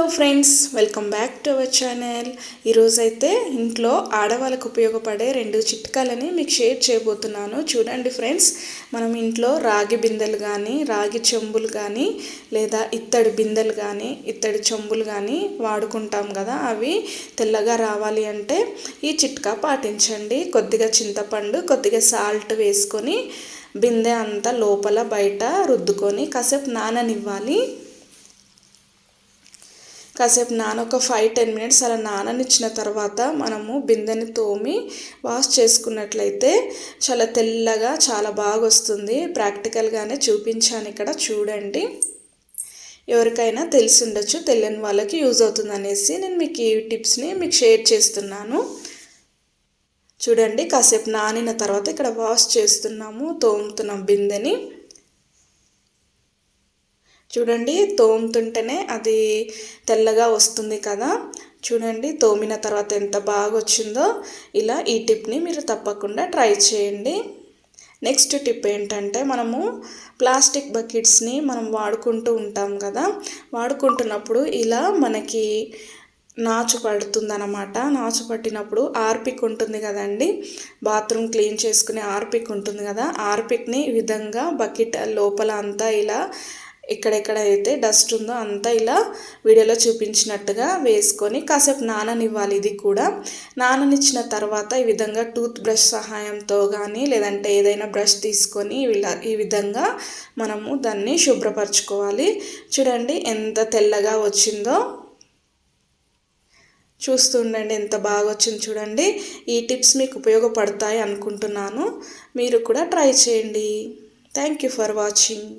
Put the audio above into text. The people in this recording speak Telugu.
Hello friends welcome back to our channel ఈరోజైతే ఇంట్లో ఆడవాళ్ళకు ఉపయోగపడే రెండు చిట్కాలని మీకు షేర్ చేయబోతున్నాను. చూడండి ఫ్రెండ్స్ మనం ఇంట్లో రాగి బిందెలు కానీ రాగి చెంబులు కానీ లేదా ఇత్తడి బిందెలు కానీ ఇత్తడి చెంబులు కానీ వాడుకుంటాం కదా అవి తెల్లగా రావాలి అంటే ఈ చిట్కా పాటించండి. కొద్దిగా చింతపండు కొద్దిగా సాల్ట్ వేసుకొని బిందె అంతా లోపల బయట రుద్దుకొని కాసేపు నాననివ్వాలి. కాసేపు నాన ఒక ఫైవ్ టెన్ మినిట్స్ అలా నాననిచ్చిన తర్వాత మనము బిందెని తోమి వాష్ చేసుకున్నట్లయితే చాలా తెల్లగా చాలా బాగా వస్తుంది. ప్రాక్టికల్గానే చూపించాను ఇక్కడ చూడండి. ఎవరికైనా తెలిసి ఉండొచ్చు తెలియని వాళ్ళకి యూజ్ అవుతుంది అనేసి నేను మీకు ఈ టిప్స్ని మీకు షేర్ చేస్తున్నాను. చూడండి కాసేపు నానిన తర్వాత ఇక్కడ వాష్ చేస్తున్నాము తోముతున్నాం బిందెని. చూడండి తోముతుంటేనే అది తెల్లగా వస్తుంది కదా. చూడండి తోమిన తర్వాత ఎంత బాగా వచ్చిందో ఇలా ఈ టిప్ని మీరు తప్పకుండా ట్రై చేయండి. నెక్స్ట్ టిప్ ఏంటంటే మనము ప్లాస్టిక్ బకెట్స్ని మనం వాడుకుంటూ ఉంటాం కదా. వాడుకుంటున్నప్పుడు ఇలా మనకి నాచు పడుతుందన్నమాట. నాచు పట్టినప్పుడు ఆర్పిక్ ఉంటుంది కదండి. బాత్రూమ్ క్లీన్ చేసుకునే ఆర్పిక్ ఉంటుంది కదా. ఆర్పిక్ని ఈ విధంగా బకెట్ లోపల అంతా ఇలా ఎక్కడెక్కడ అయితే డస్ట్ ఉందో అంతా ఇలా వీడియోలో చూపించినట్టుగా వేసుకొని కాసేపు నాననివ్వాలి ఇది కూడా. నాననిచ్చిన తర్వాత ఈ విధంగా టూత్ బ్రష్ సహాయంతో కానీ లేదంటే ఏదైనా బ్రష్ తీసుకొని ఇలా ఈ విధంగా మనము దాన్ని శుభ్రపరచుకోవాలి. చూడండి ఎంత తెల్లగా వచ్చిందో. చూస్తుండండి ఎంత బాగా వచ్చింది చూడండి. ఈ టిప్స్ మీకు ఉపయోగపడతాయి అనుకుంటున్నాను. మీరు కూడా ట్రై చేయండి. Thank you for watching